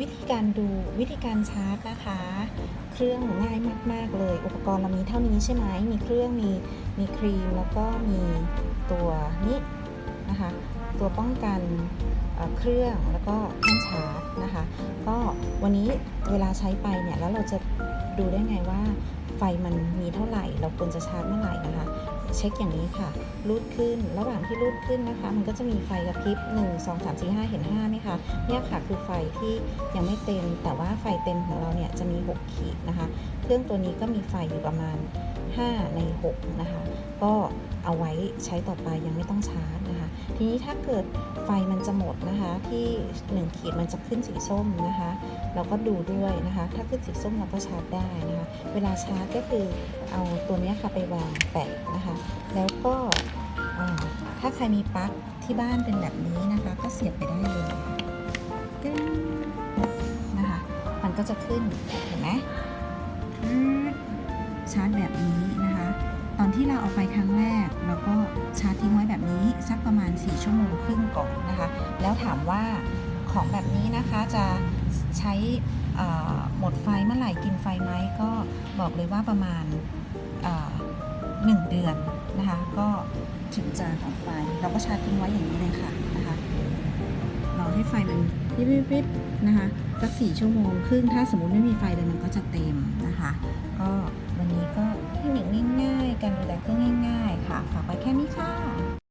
วิธีการดูวิธีการชาร์จนะคะ เครื่องง่ายมาก ๆ เลย อุปกรณ์เรามีเท่านี้ใช่ไหมมีเครื่องมีมีครีมแล้วก็มีตัวนี้นะคะ ตัวป้องกันเเครื่องแล้วก็แท่นชาร์จนะคะ ก็วันนี้เวลาใช้ไปเนี่ยแล้วเราจะดูได้ไงว่าไฟมันมีเท่าไหร่ เราควรจะชาร์จเมื่อไหร่นะคะ เช็คอย่างนี้ค่ะ รูดขึ้น ระหว่างที่รูดขึ้นนะคะ มันก็จะมีไฟกระพริบ 1 2 3 4 5 เห็น5ไหมคะ เนี่ยค่ะคือไฟที่ยังไม่เต็ม แต่ว่าไฟเต็มของเราเนี่ยจะมี 6 ขีดนะคะ เครื่องตัวนี้ก็มีไฟอยู่ประมาณ 5 ใน 6 นะคะ ก็เอาไว้ใช้ต่อไปยังไม่ต้องชาร์จนะคะ ทีนี้ถ้าเกิดไฟมันจะหมดนะคะ ที่1ขีดมันจะขึ้นสีส้มนะคะ เราก็ดูด้วยนะคะ ถ้าขึ้นสีส้มเราก็ชาร์จได้นะคะ เวลาชาร์จก็คือเอาตัวนี้ค่ะไปวางแปะนะคะ แล้วก็ถ้าใครมีปลั๊กที่บ้านเป็นแบบนี้นะคะ ก็เสียบไปได้เลยนะคะ มันก็จะขึ้นเห็นไหมอืด ชาร์จแบบนี้นะคะ ตอนที่เราเอาไปครั้งแรกเราก็ชาร์จทิ้งไว้แบบนี้สักประมาณ 4 ชั่วโมงครึ่งก่อนนะคะ แล้วถามว่าของแบบนี้นะคะจะใช้หมดไฟเมื่อไหร่กินไฟไหมก็บอกเลยว่าประมาณหนึ่งเดือนนะคะ ก็ถึงจะหมดไฟเราก็ชาร์จทิ้งไว้อย่างนี้เลยค่ะนะคะรอให้ไฟมันริบๆๆนะคะสักสี่ชั่วโมงครึ่งถ้าสมมติไม่มีไฟเลยมันก็จะเต็มนะคะ ก็ วันนี้ก็เทคนิคง่ายๆ การดูแลเครื่องง่าย ๆ ค่ะ ฝากไว้แค่นี้ค่ะ